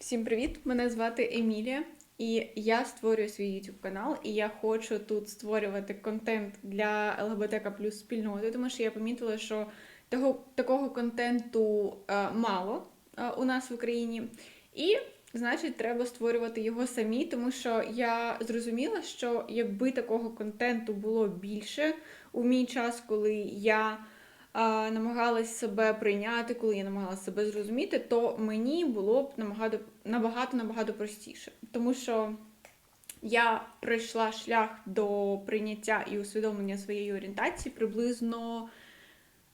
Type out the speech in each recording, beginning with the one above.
Всім привіт! Мене звати Емілія, і я створюю свій YouTube канал, і я хочу тут створювати контент для ЛГБТК плюс спільноти, тому що я помітила, що того, такого контенту е, мало е, у нас в Україні. І значить, треба створювати його самі, тому що я зрозуміла, що якби такого контенту було більше у мій час, коли я намагалась себе прийняти, коли я намагалася себе зрозуміти, то мені було б набагато набагато набагато простіше. Тому що я пройшла шлях до прийняття і усвідомлення своєї орієнтації приблизно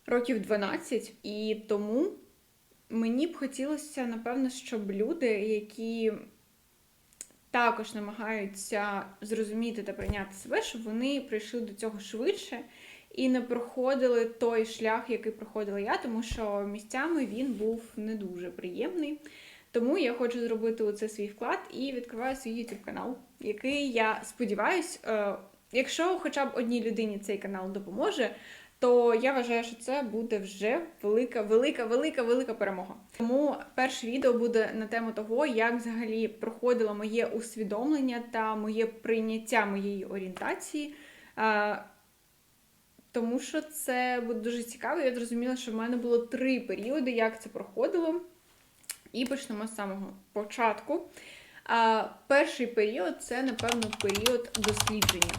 років 12, і тому мені б хотілося, напевно, щоб люди, які також намагаються зрозуміти та прийняти себе, щоб вони прийшли до цього швидше і не проходили той шлях, який проходила я, тому що місцями він був не дуже приємний. Тому я хочу зробити у це свій вклад і відкриваю свій YouTube канал, який я сподіваюсь, е, якщо хоча б одній людині цей канал допоможе, то я вважаю, що це буде вже велика, велика, велика, велика перемога. Тому перше відео буде на тему того, як взагалі проходило моє усвідомлення та моє прийняття моєї орієнтації. Тому що це буде дуже цікаво. Я зрозуміла, що в мене було три періоди, як це проходило. І почнемо з самого початку. А, Перший період це, напевно, період дослідження.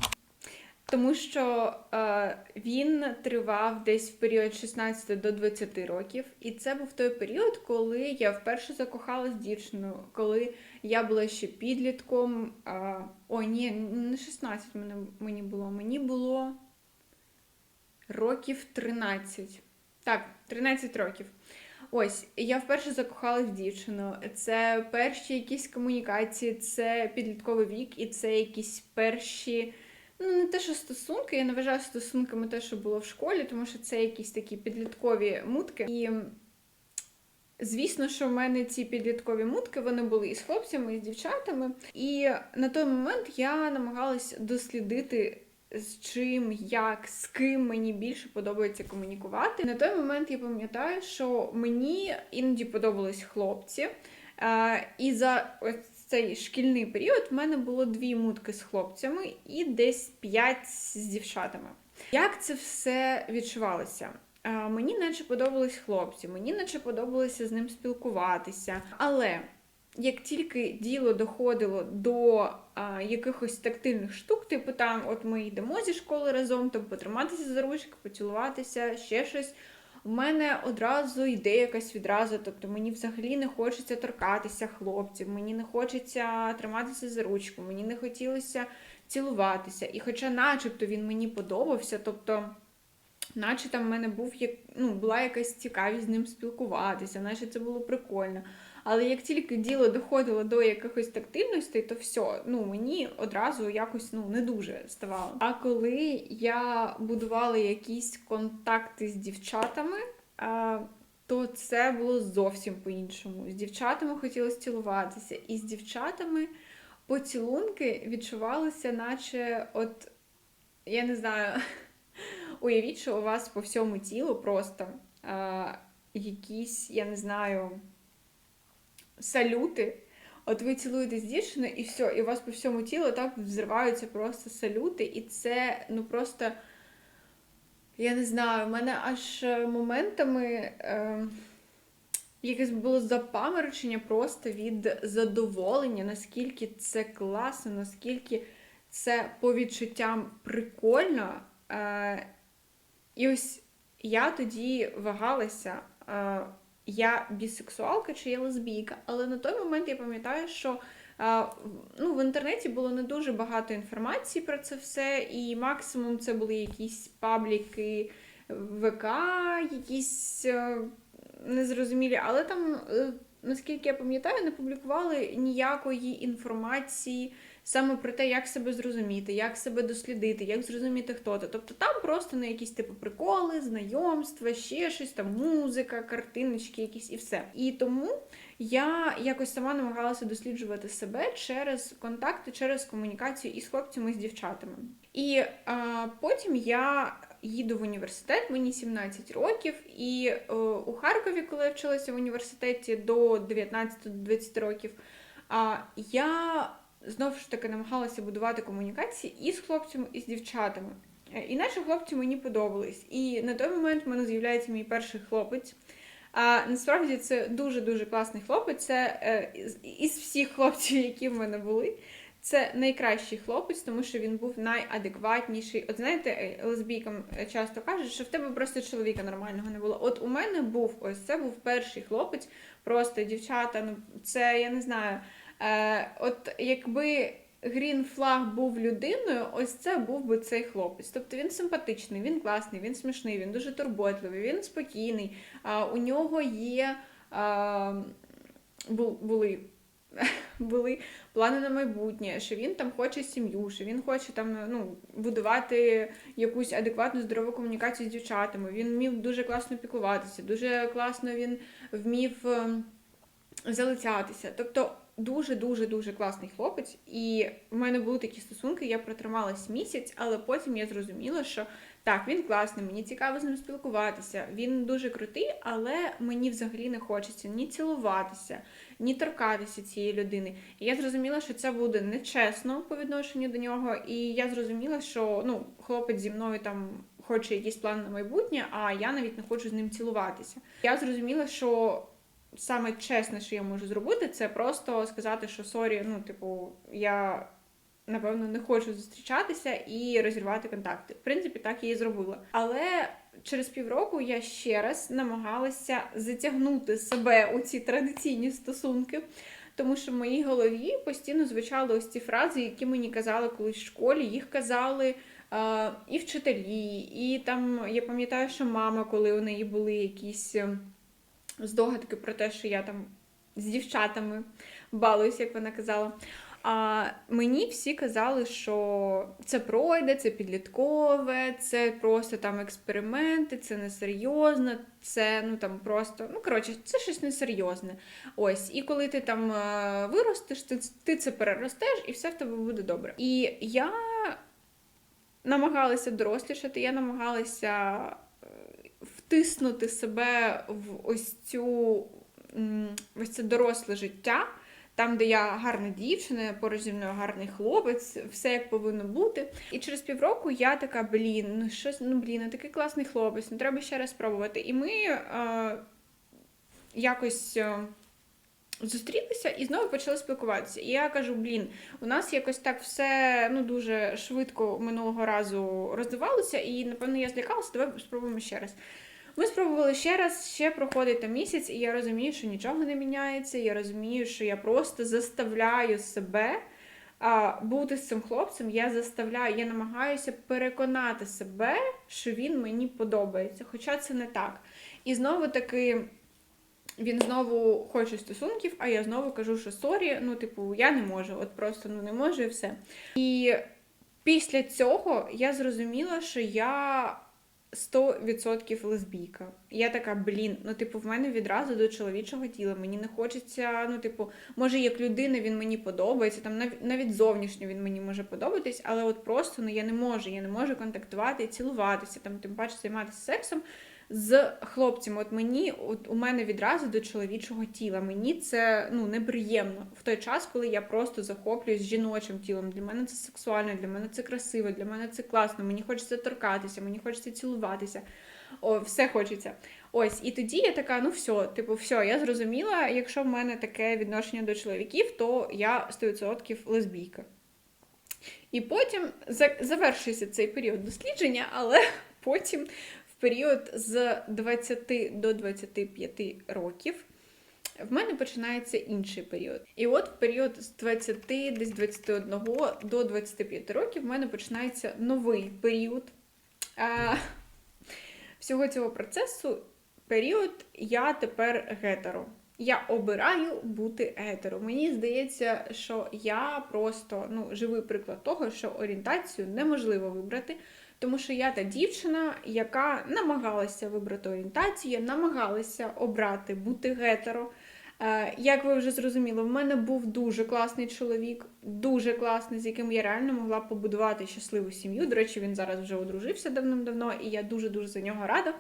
Тому що е, він тривав десь в період 16 до 20 років. І це був той період, коли я вперше закохалась в дівчину, коли я була ще підлітком. Е, о, ні, не 16 мені, мені було. Мені було років 13. Так, 13 років. Ось, я вперше закохалась в дівчину. Це перші якісь комунікації, це підлітковий вік, і це якісь перші. Ну, не те, що стосунки, я не вважаю стосунками те, що було в школі, тому що це якісь такі підліткові мутки. І звісно, що в мене ці підліткові мутки вони були і з хлопцями, і з дівчатами. І на той момент я намагалась дослідити з чим, як, з ким мені більше подобається комунікувати. На той момент я пам'ятаю, що мені іноді подобались хлопці. І за ось цей шкільний період в мене було дві мутки з хлопцями і десь п'ять з дівчатами. Як це все відчувалося? Мені наче подобались хлопці, мені наче подобалося з ним спілкуватися. Але як тільки діло доходило до а, якихось тактильних штук, типу там, от ми йдемо зі школи разом, там потриматися за ручки, поцілуватися, ще щось. У мене одразу йде якась відразу, тобто мені взагалі не хочеться торкатися хлопців, мені не хочеться триматися за ручку, мені не хотілося цілуватися. І хоча, начебто, він мені подобався, тобто, наче там в мене був ну, була якась цікавість з ним спілкуватися, наче це було прикольно. Але як тільки діло доходило до якихось тактильностей, то все, ну мені одразу якось ну не дуже ставало. А коли я будувала якісь контакти з дівчатами, то це було зовсім по-іншому. З дівчатами хотілося цілуватися, і з дівчатами поцілунки відчувалися, наче от я не знаю, уявіть, що у вас по всьому тілу просто а, якісь, я не знаю салюти. От ви цілуєтесь з дівчиною, і все, і у вас по всьому тілу так взриваються просто салюти. І це, ну просто, я не знаю, в мене аж е, моментами е, якесь було запаморочення просто від задоволення, наскільки це класно, наскільки це по відчуттям прикольно. Е, І ось я тоді вагалася. Е, я бісексуалка чи я лесбійка. Але на той момент я пам'ятаю, що ну, в інтернеті було не дуже багато інформації про це все, і максимум це були якісь пабліки ВК, якісь е, незрозумілі, але там. Е, наскільки я пам'ятаю, не публікували ніякої інформації саме про те, як себе зрозуміти, як себе дослідити, як зрозуміти, хто ти. Тобто там просто на якісь типу приколи, знайомства, ще щось, там музика, картиночки, якісь і все. І тому я якось сама намагалася досліджувати себе через контакти, через комунікацію із хлопцями, з дівчатами. І а, потім я їду в університет, мені 17 років, і е, у Харкові, коли я вчилася в університеті до 19-20 років, а, я знову ж таки намагалася будувати комунікації і з хлопцями, і з дівчатами. Е, І наші хлопці мені подобались. І на той момент в мене з'являється мій перший хлопець. А насправді це дуже-дуже класний хлопець. Це е, із- всіх хлопців, які в мене були. Це найкращий хлопець, тому що він був найадекватніший. От знаєте, е, лесбійкам часто кажуть, що в тебе просто чоловіка нормального не було. От у мене був ось це був перший хлопець, просто дівчата. Ну це я не знаю. Е, от якби Грін флаг був людиною, ось це був би цей хлопець. Тобто він симпатичний, він класний, він смішний, він дуже турботливий, він спокійний. У нього є були, були плани на майбутнє, що він там хоче сім'ю, що він хоче там ну, будувати якусь адекватну здорову комунікацію з дівчатами. Він вмів дуже класно піклуватися, дуже класно він вмів ем, залицятися. Тобто дуже дуже дуже класний хлопець. І в мене були такі стосунки, я протрималась місяць, але потім я зрозуміла, що так, він класний, мені цікаво з ним спілкуватися. Він дуже крутий, але мені взагалі не хочеться ні цілуватися, ні торкатися цієї людини. І я зрозуміла, що це буде нечесно по відношенню до нього. І я зрозуміла, що ну, хлопець зі мною там хоче якісь плани на майбутнє, а я навіть не хочу з ним цілуватися. Я зрозуміла, що саме чесне, що я можу зробити, це просто сказати, що сорі, ну, типу, я напевно не хочу зустрічатися і розірвати контакти. В принципі, так я і зробила. Але через півроку я ще раз намагалася затягнути себе у ці традиційні стосунки. Тому що в моїй голові постійно звучали ось ці фрази, які мені казали колись в школі. Їх казали е, і вчителі, і там я пам'ятаю, що мама, коли у неї були якісь е, здогадки про те, що я там з дівчатами балуюсь, як вона казала. А мені всі казали, що це пройде, це підліткове, це просто там експерименти, це несерйозно, це ну там просто, ну коротше, це щось несерйозне. Ось, і коли ти там е, виростеш, ти, ти це переростеш, і все в тебе буде добре. І я намагалася дорослішати, я намагалася втиснути себе в ось цю м, ось це доросле життя. Там, де я гарна дівчина, поруч зі мною гарний хлопець, все як повинно бути. І через півроку я така, блін, ну щось, ну блін, ну, такий класний хлопець, ну треба ще раз спробувати. І ми е, якось е, зустрілися і знову почали спілкуватися. І я кажу: блін, у нас якось так все ну дуже швидко минулого разу розвивалося, і напевно я злякалася, давай спробуємо ще раз. Ми спробували ще раз, ще проходить місяць, і я розумію, що нічого не міняється. Я розумію, що я просто заставляю себе а, бути з цим хлопцем. Я заставляю, я намагаюся переконати себе, що він мені подобається. Хоча це не так. І знову таки. Він знову хоче стосунків, а я знову кажу, що сорі, ну, типу, я не можу, от просто ну не можу і все. І після цього я зрозуміла, що я 100% лесбійка. Я така, блін, ну, типу, в мене відразу до чоловічого тіла. Мені не хочеться, ну, типу, може, як людина він мені подобається, там навіть, зовнішньо він мені може подобатись, але от просто ну, я не можу, я не можу контактувати і цілуватися, там, тим паче займатися сексом з хлопцями. От мені, от у мене відразу до чоловічого тіла. Мені це ну неприємно в той час, коли я просто захоплююсь жіночим тілом. Для мене це сексуально, для мене це красиво, для мене це класно. Мені хочеться торкатися, мені хочеться цілуватися. О, все хочеться. Ось, і тоді я така, ну все, типу, все, я зрозуміла, якщо в мене таке відношення до чоловіків, то я 100% лесбійка. І потім за- завершується цей період дослідження, але потім період з 20 до 25 років в мене починається інший період. І от в період з 20, десь 21 до 25 років в мене починається новий період а, всього цього процесу. Період я тепер гетеро. Я обираю бути гетеро. Мені здається, що я просто ну, живий приклад того, що орієнтацію неможливо вибрати, тому що я та дівчина, яка намагалася вибрати орієнтацію, намагалася обрати бути гетеро. Е, Як ви вже зрозуміли, в мене був дуже класний чоловік, дуже класний, з яким я реально могла побудувати щасливу сім'ю. До речі, він зараз вже одружився давним-давно, і я дуже-дуже за нього рада.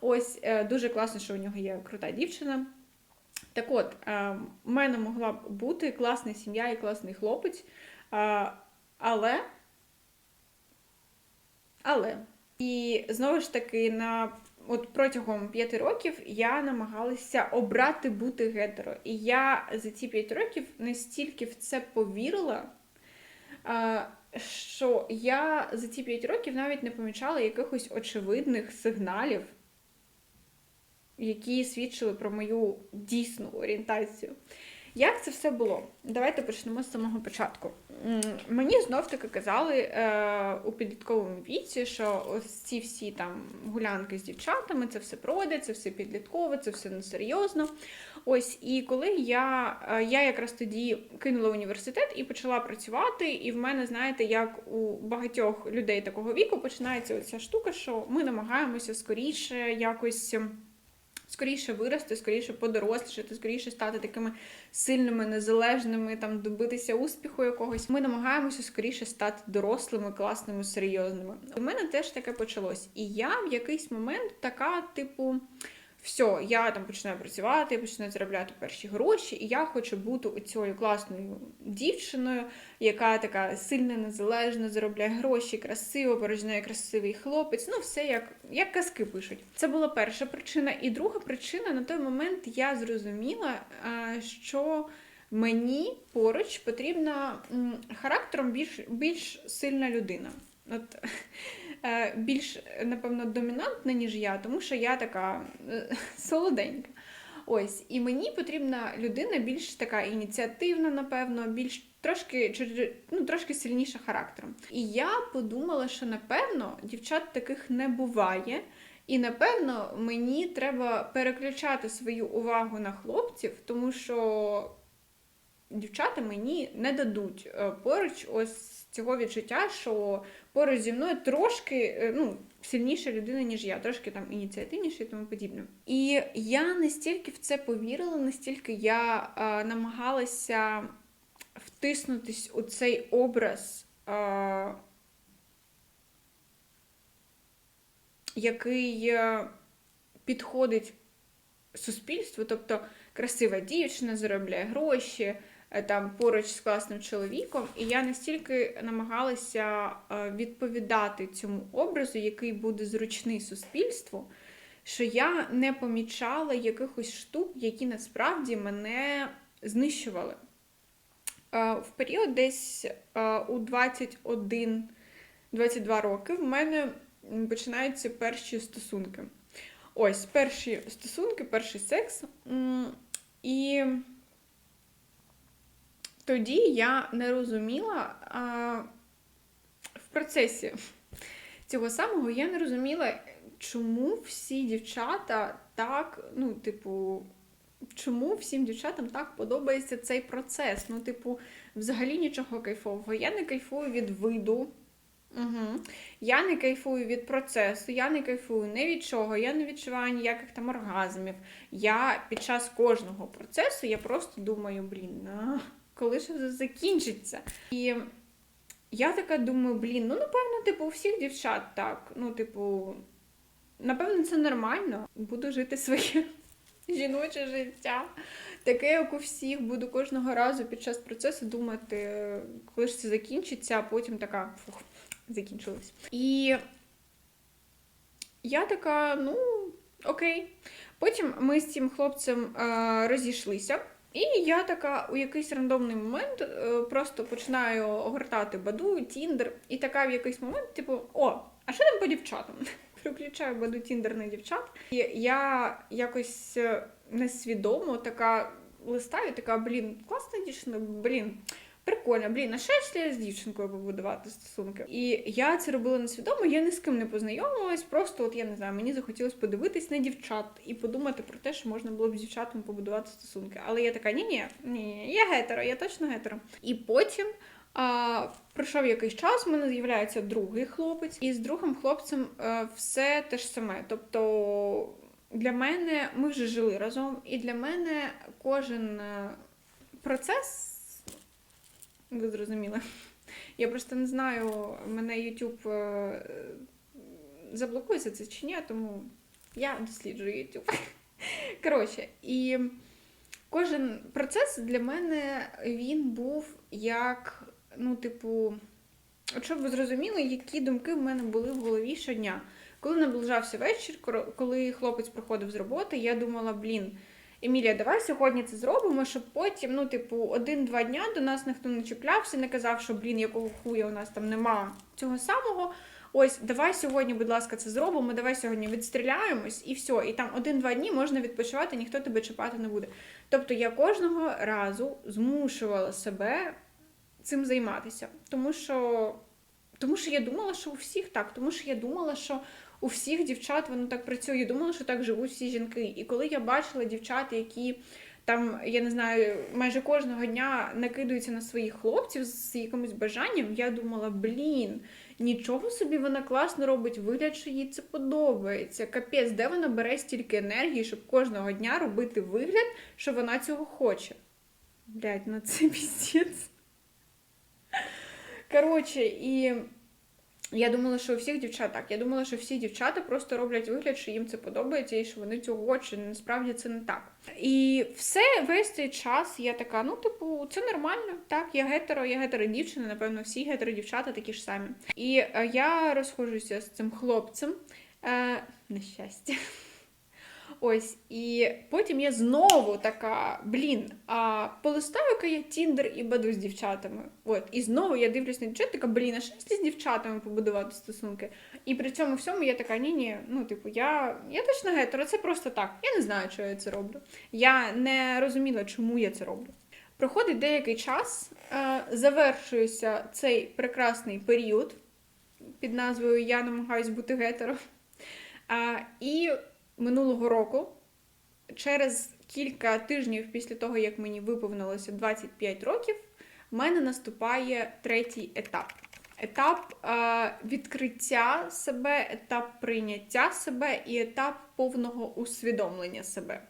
Ось е, дуже класно, що у нього є крута дівчина. Так от, е, в мене могла б бути класна сім'я і класний хлопець, але. Але. І знову ж таки, на от протягом п'яти років я намагалася обрати бути гетеро. І я за ці п'ять років настільки в це повірила, що я за ці п'ять років навіть не помічала якихось очевидних сигналів, які свідчили про мою дійсну орієнтацію. Як це все було? Давайте почнемо з самого початку. Мені знов таки казали е, у підлітковому віці, що ось ці всі там гулянки з дівчатами, це все пройде, це все підліткове, це все несерйозно. Ось, і коли я, е, я якраз тоді кинула університет і почала працювати, і в мене, знаєте, як у багатьох людей такого віку починається оця штука, що ми намагаємося скоріше якось. Скоріше вирости, скоріше подорослішати, скоріше стати такими сильними, незалежними, там добитися успіху якогось. Ми намагаємося скоріше стати дорослими, класними, серйозними. У мене теж таке почалось. І я в якийсь момент така, типу. Все, я там починаю працювати, я починаю заробляти перші гроші, і я хочу бути цією класною дівчиною, яка така сильна, незалежна, заробляє гроші, красиво, поруч нею красивий хлопець. Ну, все як, як казки пишуть. Це була перша причина. І друга причина на той момент я зрозуміла, що мені поруч потрібна характером більш, більш сильна людина. От е, більш, напевно, домінантна, ніж я, тому що я така е, солоденька. Ось, і мені потрібна людина більш така ініціативна, напевно, більш трошки, ну, трошки сильніша характером. І я подумала, що напевно дівчат таких не буває. І напевно мені треба переключати свою увагу на хлопців, тому що дівчата мені не дадуть е, поруч ось цього відчуття, що поруч зі мною трошки е, ну, сильніша людина, ніж я, трошки там ініціативніша і тому подібне. І я настільки в це повірила, настільки я е, намагалася втиснутись у цей образ. Е, який е, підходить суспільству, тобто красива дівчина заробляє гроші, там поруч з класним чоловіком. І я настільки намагалася е, відповідати цьому образу, який буде зручний суспільству, що я не помічала якихось штук, які насправді мене знищували. Е, В період десь е, у 21-22 роки в мене починаються перші стосунки. Ось перші стосунки, перший секс. І тоді я не розуміла а, в процесі цього самого я не розуміла, чому всі дівчата так, ну, типу, чому всім дівчатам так подобається цей процес. Ну, типу, взагалі нічого кайфового. Я не кайфую від виду. Угу. Я не кайфую від процесу, я не кайфую ні від чого, я не відчуваю ніяких там оргазмів. Я під час кожного процесу я просто думаю, блін, а, коли ж закінчиться? І я така думаю, блін, ну напевно, типу, у всіх дівчат так. Ну, типу, напевно, це нормально. Буду жити своє жіноче життя. Таке, як у всіх, буду кожного разу під час процесу думати, коли ж це закінчиться, а потім така фух, закінчилось. І я така, ну, окей. Потім ми з цим хлопцем е, розійшлися. І я така у якийсь рандомний момент е, просто починаю огортати баду, тіндер, і така в якийсь момент, типу, о, а що там по дівчатам? Переключаю баду тіндер на дівчат. І я якось е, несвідомо така листаю, така, блін, класна дівчина, блін, Прикольно, блін, а що якщо я з дівчинкою побудувати стосунки? І я це робила несвідомо, я ні з ким не познайомилась, просто от я не знаю, мені захотілося подивитись на дівчат і подумати про те, що можна було б з дівчатами побудувати стосунки. Але я така, ні, ні, ні, я гетеро, я точно гетеро. І потім. А, Пройшов якийсь час, у мене з'являється другий хлопець, і з другим хлопцем а, все те ж саме. Тобто для мене ми вже жили разом, і для мене кожен е, процес, ви зрозуміли, я просто не знаю, мене YouTube е, заблокується це чи ні, тому я досліджую YouTube. Коротше, і кожен процес для мене він був як, ну, типу, от щоб ви зрозуміли, які думки в мене були в голові щодня. Коли наближався вечір, коли хлопець приходив з роботи, я думала, блін, Емілія, давай сьогодні це зробимо, щоб потім, ну, типу, один-два дня до нас ніхто не чіплявся, не казав, що блін, якого хуя у нас там нема цього самого. Ось, давай сьогодні, будь ласка, це зробимо, давай сьогодні відстріляємось і все. І там один-два дні можна відпочивати, ніхто тебе чіпати не буде. Тобто я кожного разу змушувала себе цим займатися, тому що. Тому що я думала, що у всіх так, тому що я думала, що у всіх дівчат воно так працює. Я думала, що так живуть всі жінки. І коли я бачила дівчат, які там, я не знаю, майже кожного дня накидаються на своїх хлопців з якимось бажанням, я думала, блін, нічого собі вона класно робить, вигляд, що їй це подобається. Капець, де вона бере стільки енергії, щоб кожного дня робити вигляд, що вона цього хоче. Блять, ну це піздець. Коротше, і. Я думала, що у всіх дівчат так. Я думала, що всі дівчата просто роблять вигляд, що їм це подобається, і що вони цього хочуть. Насправді це не так. І все весь цей час я така: ну, типу, це нормально. Так, я гетеро, я гетеро дівчина, напевно, всі гетеро дівчата такі ж самі. І е, я розходжуся з цим хлопцем. Е, На щастя. Ось, і потім я знову така, блін, а полистаю-ка я Тіндер і баду з дівчатами. От, І знову я дивлюсь на дівчат, така, блін, а що з дівчатами побудувати стосунки? І при цьому всьому я така, ні-ні, ну, типу, я я точно гетеро, це просто так. Я не знаю, чого я це роблю. Я не розуміла, чому я це роблю. Проходить деякий час, е, завершується цей прекрасний період під назвою Я намагаюсь бути гетеро. Е, і минулого року, через кілька тижнів після того, як мені виповнилося 25 років, в мене наступає третій етап. Етап е, відкриття себе, етап прийняття себе і етап повного усвідомлення себе.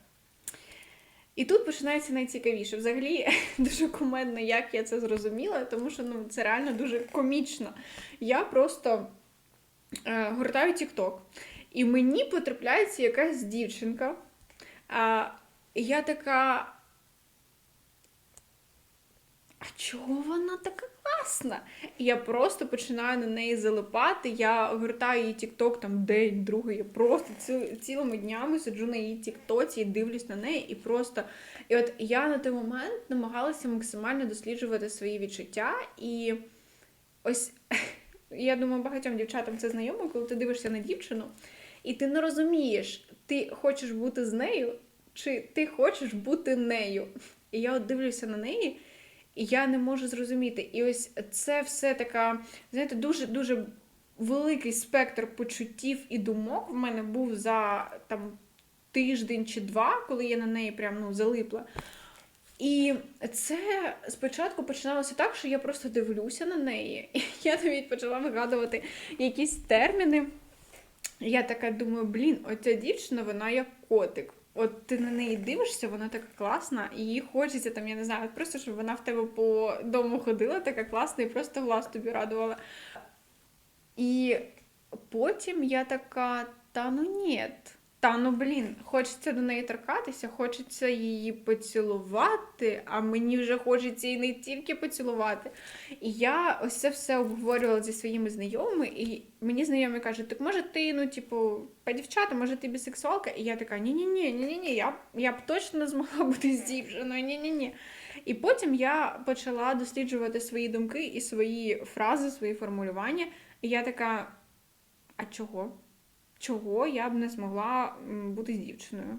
І тут починається найцікавіше. Взагалі, дуже кумедно, як я це зрозуміла, тому що ну, це реально дуже комічно. Я просто е, гортаю TikTok, і мені потрапляється якась дівчинка. А я така. А чого вона така класна? І я просто починаю на неї залипати. Я гортаю її тікток там день, другий. Я просто ці, цілими днями сиджу на її тіктоці і дивлюсь на неї. І просто. І от я на той момент намагалася максимально досліджувати свої відчуття. І ось я думаю, багатьом дівчатам це знайомо, коли ти дивишся на дівчину. І ти не розумієш, ти хочеш бути з нею, чи ти хочеш бути нею. І я от дивлюся на неї, і я не можу зрозуміти. І ось це все така, знаєте, дуже-дуже великий спектр почуттів і думок в мене був за там тиждень чи два, коли я на неї прям ну, залипла. І це спочатку починалося так, що я просто дивлюся на неї, і я навіть почала вигадувати якісь терміни. Я така думаю, блін, оця дівчина, вона як котик. От ти на неї дивишся, вона така класна, і їй хочеться там, я не знаю, просто щоб вона в тебе по дому ходила, така класна, і просто глаз тобі радувала. І потім я така, та ну ні. Та ну блін, хочеться до неї торкатися, хочеться її поцілувати, а мені вже хочеться і не тільки поцілувати. І я ось це все обговорювала зі своїми знайомими, і мені знайомі кажуть, так може ти, ну, типу, по дівчата, може ти бісексуалка? І я така, ні-ні-ні, ні-ні-ні, я я б точно не змогла бути з дівчиною, ні-ні-ні. І потім я почала досліджувати свої думки і свої фрази, свої формулювання. І я така, а чого? Чого я б не змогла бути з дівчиною.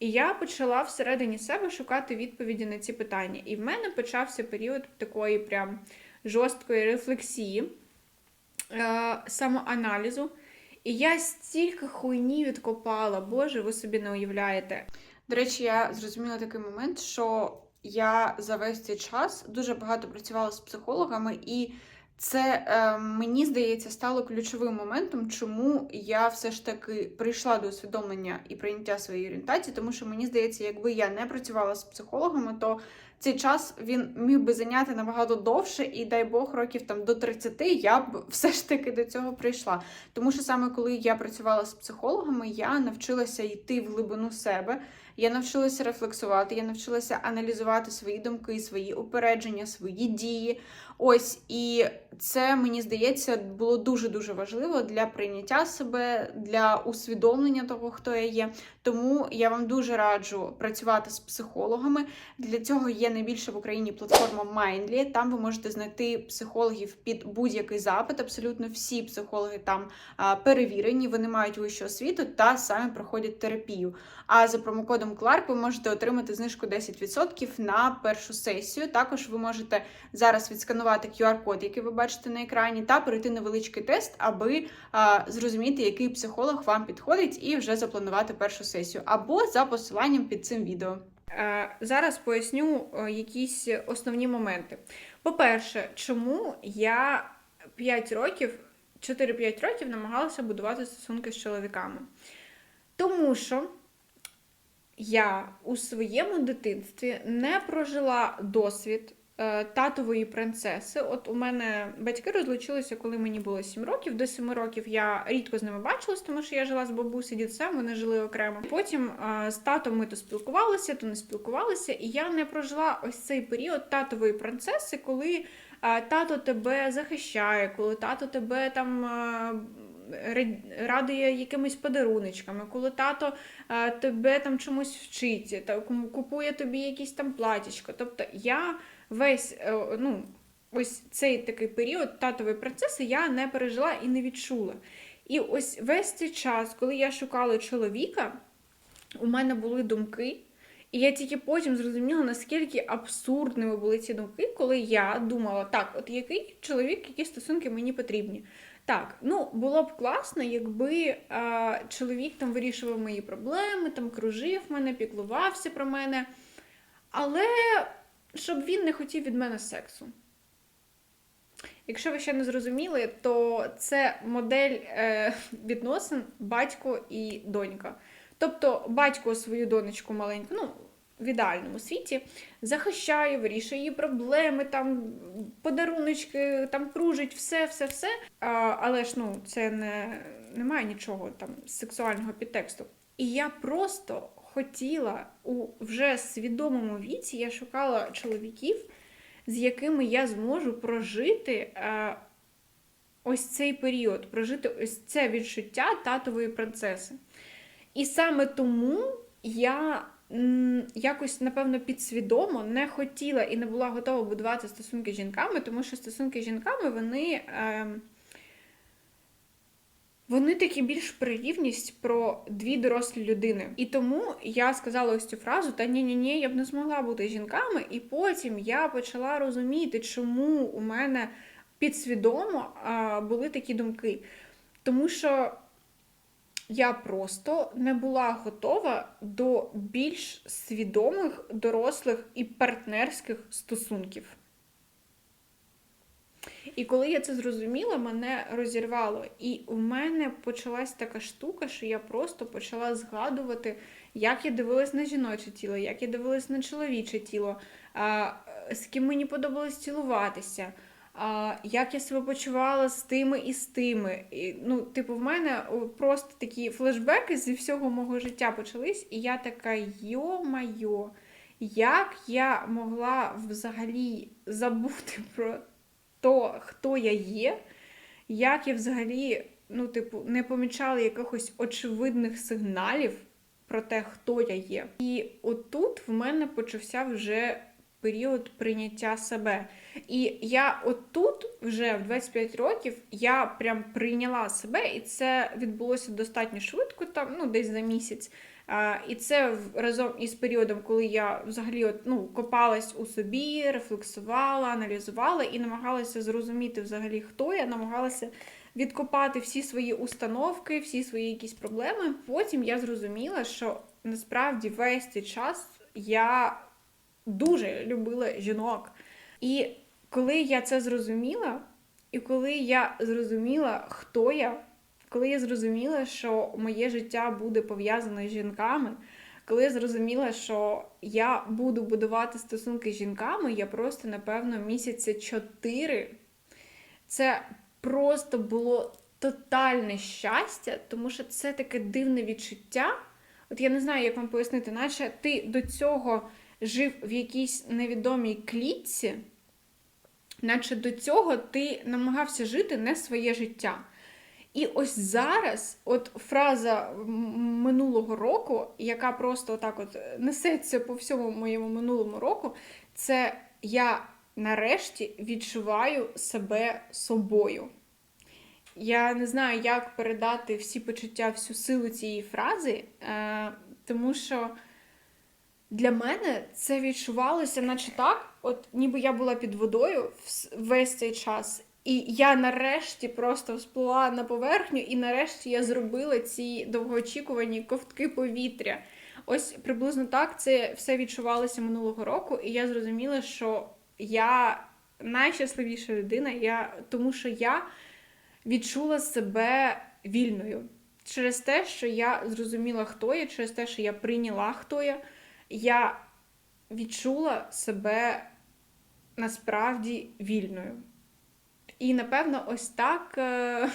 І я почала всередині себе шукати відповіді на ці питання. І в мене почався період такої прям жорсткої рефлексії, е, самоаналізу. І я стільки хуйні відкопала, Боже, ви собі не уявляєте. До речі, я зрозуміла такий момент, що я за весь цей час дуже багато працювала з психологами, і це е, мені здається стало ключовим моментом, чому я все ж таки прийшла до усвідомлення і прийняття своєї орієнтації, тому що мені здається, якби я не працювала з психологами, то цей час він міг би зайняти набагато довше, і дай Бог, років там до 30 я б все ж таки до цього прийшла. Тому що саме коли я працювала з психологами, я навчилася йти в глибину себе. Я навчилася рефлексувати, я навчилася аналізувати свої думки, свої упередження, свої дії. Ось і це мені здається було дуже дуже важливо для прийняття себе, для усвідомлення того, хто я є. Тому я вам дуже раджу працювати з психологами. Для цього є найбільша в Україні платформа Mindly. Там ви можете знайти психологів під будь-який запит. Абсолютно всі психологи там перевірені, вони мають вищу освіту та самі проходять терапію. А за промокодом Clark ви можете отримати знижку 10% на першу сесію. Також ви можете зараз відсканувати QR-код, який ви бачите на екрані, та пройти невеличкий тест, аби а, зрозуміти, який психолог вам підходить, і вже запланувати першу сесію, або за посиланням під цим відео. Зараз поясню якісь основні моменти. По-перше, чому я 5 років, 4-5 років намагалася будувати стосунки з чоловіками? Тому що я у своєму дитинстві не прожила досвід татової принцеси. От у мене батьки розлучилися, коли мені було 7 років. До 7 років я рідко з ними бачилась, тому що я жила з бабусею, дідцем, вони жили окремо. Потім е, з татом ми то спілкувалися, то не спілкувалися, і я не прожила ось цей період татової принцеси, коли е, тато тебе захищає, коли тато тебе там. е, Радує якимись подаруночками, коли тато е, тебе там чомусь вчить, та купує тобі якісь там платічко. Тобто я весь е, ну, ось цей такий період татової процеси я не пережила і не відчула. І ось весь цей час, коли я шукала чоловіка, у мене були думки. І я тільки потім зрозуміла, наскільки абсурдними були ці думки, коли я думала, так, от який чоловік, які стосунки мені потрібні. Так, ну було б класно, якби е, чоловік там вирішував мої проблеми, там кружив мене, піклувався про мене. Але щоб він не хотів від мене сексу. Якщо ви ще не зрозуміли, то це модель е, відносин батько і донька. Тобто батько свою донечку маленьку, ну, в ідеальному світі, захищає, вирішує її проблеми, там подаруночки, там кружить, все, все, все. А, але ж ну, це не, немає нічого там сексуального підтексту. І я просто хотіла у вже свідомому віці, я шукала чоловіків, з якими я зможу прожити е, ось цей період, прожити ось це відчуття татової принцеси. І саме тому я якось, напевно, підсвідомо не хотіла і не була готова будувати стосунки з жінками, тому що стосунки з жінками вони. Е, вони такі більш про рівність про дві дорослі людини. І тому я сказала ось цю фразу: та ні, ні, ні, я б не змогла бути жінками. І потім я почала розуміти, чому у мене підсвідомо були такі думки. Тому що я просто не була готова до більш свідомих, дорослих і партнерських стосунків. І коли я це зрозуміла, мене розірвало. І у мене почалась така штука, що я просто почала згадувати, як я дивилась на жіноче тіло, як я дивилась на чоловіче тіло, з ким мені подобалось цілуватися, а, як я себе почувала з тими і з тими. І, ну, типу, в мене просто такі флешбеки зі всього мого життя почались, і я така йо-майо, як я могла взагалі забути про то, хто я є, як я взагалі, ну, типу, не помічала якихось очевидних сигналів про те, хто я є. І отут в мене почався вже період прийняття себе. І я отут, вже в 25 років, я прям прийняла себе, і це відбулося достатньо швидко, там, ну, десь за місяць. І це разом із періодом, коли я взагалі от, ну, копалась у собі, рефлексувала, аналізувала і намагалася зрозуміти взагалі, хто я, намагалася відкопати всі свої установки, всі свої якісь проблеми. Потім я зрозуміла, що насправді весь цей час я дуже любила жінок. І коли я це зрозуміла, і коли я зрозуміла, хто я, коли я зрозуміла, що моє життя буде пов'язане з жінками, коли я зрозуміла, що я буду будувати стосунки з жінками, я просто, напевно, місяця чотири. Це просто було тотальне щастя, тому що це таке дивне відчуття. От я не знаю, як вам пояснити, наче ти до цього жив в якійсь невідомій клітці, наче до цього ти намагався жити не своє життя. І ось зараз, от фраза минулого року, яка просто отак от несеться по всьому моєму минулому року, це я нарешті відчуваю себе собою. Я не знаю, як передати всі почуття, всю силу цієї фрази, е, тому що для мене це відчувалося, наче так, от ніби я була під водою весь цей час. І я нарешті просто всплила на поверхню, і нарешті я зробила ці довгоочікувані ковтки повітря. Ось приблизно так це все відчувалося минулого року, і я зрозуміла, що я найщасливіша людина, я, тому що я відчула себе вільною через те, що я зрозуміла, хто я, через те, що я прийняла, хто я, я відчула себе насправді вільною. І напевно, ось так е,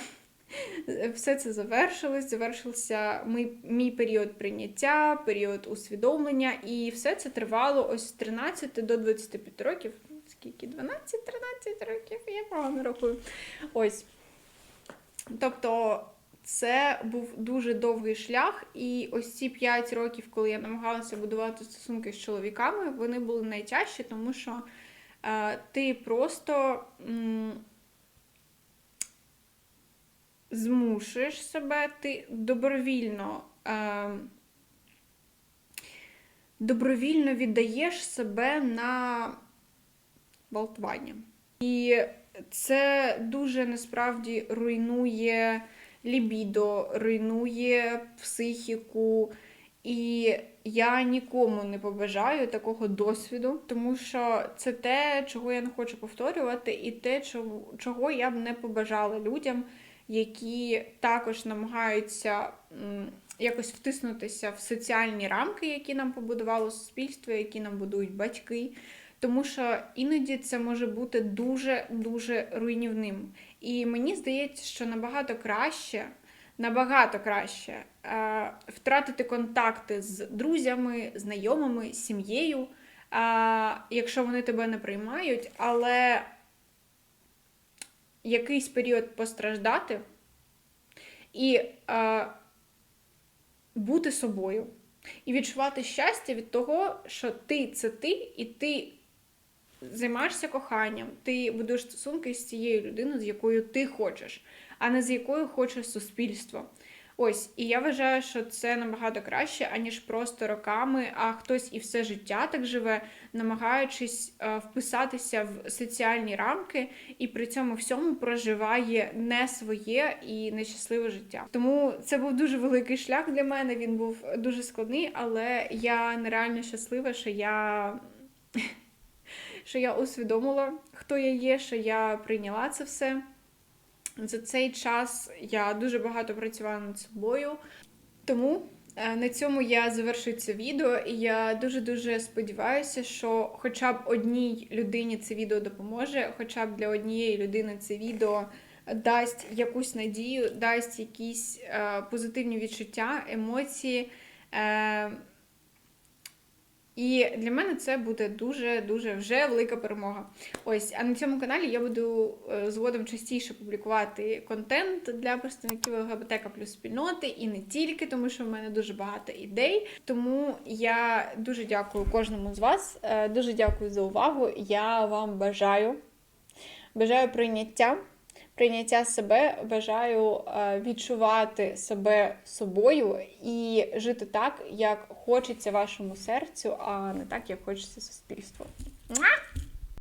все це завершилось. Завершився мій, період прийняття, період усвідомлення, і все це тривало ось з 13 до 25 років. Скільки? 12-13 років, я погано рахую. Ось. Тобто, це був дуже довгий шлях, і ось ці 5 років, коли я намагалася будувати стосунки з чоловіками, вони були найтяжчі, тому що е, ти просто. М- змушуєш себе, ти добровільно, е, добровільно віддаєш себе на гвалтування. І це дуже насправді руйнує лібідо, руйнує психіку. І я нікому не побажаю такого досвіду, тому що це те, чого я не хочу повторювати, і те, чого я б не побажала людям, які також намагаються якось втиснутися в соціальні рамки, які нам побудувало суспільство, які нам будують батьки. Тому що іноді це може бути дуже-дуже руйнівним. І мені здається, що набагато краще, набагато краще е, втратити контакти з друзями, знайомими, сім'єю, е, якщо вони тебе не приймають, але якийсь період постраждати і е, бути собою. І відчувати щастя від того, що ти це ти, і ти займаєшся коханням, ти будуєш стосунки з цією людиною, з якою ти хочеш, а не з якою хоче суспільство. Ось, і я вважаю, що це набагато краще, аніж просто роками, а хтось і все життя так живе, намагаючись е, вписатися в соціальні рамки, і при цьому всьому проживає не своє і нещасливе життя. Тому це був дуже великий шлях для мене. Він був дуже складний, але я нереально щаслива, що я. Що я усвідомила, хто я є, що я прийняла це все. За цей час я дуже багато працювала над собою. Тому е, на цьому я завершую це відео, і я дуже-дуже сподіваюся, що хоча б одній людині це відео допоможе, хоча б для однієї людини це відео дасть якусь надію, дасть якісь е, позитивні відчуття, емоції. Е, і для мене це буде дуже-дуже вже велика перемога. Ось, а на цьому каналі я буду е, згодом частіше публікувати контент для представників ЛГБТК плюс спільноти і не тільки, тому що в мене дуже багато ідей. Тому я дуже дякую кожному з вас. е, Дуже дякую за увагу. Я вам бажаю. Бажаю прийняття, прийняття себе бажаю е, відчувати себе собою і жити так, як хочеться вашому серцю, а не так, як хочеться суспільству.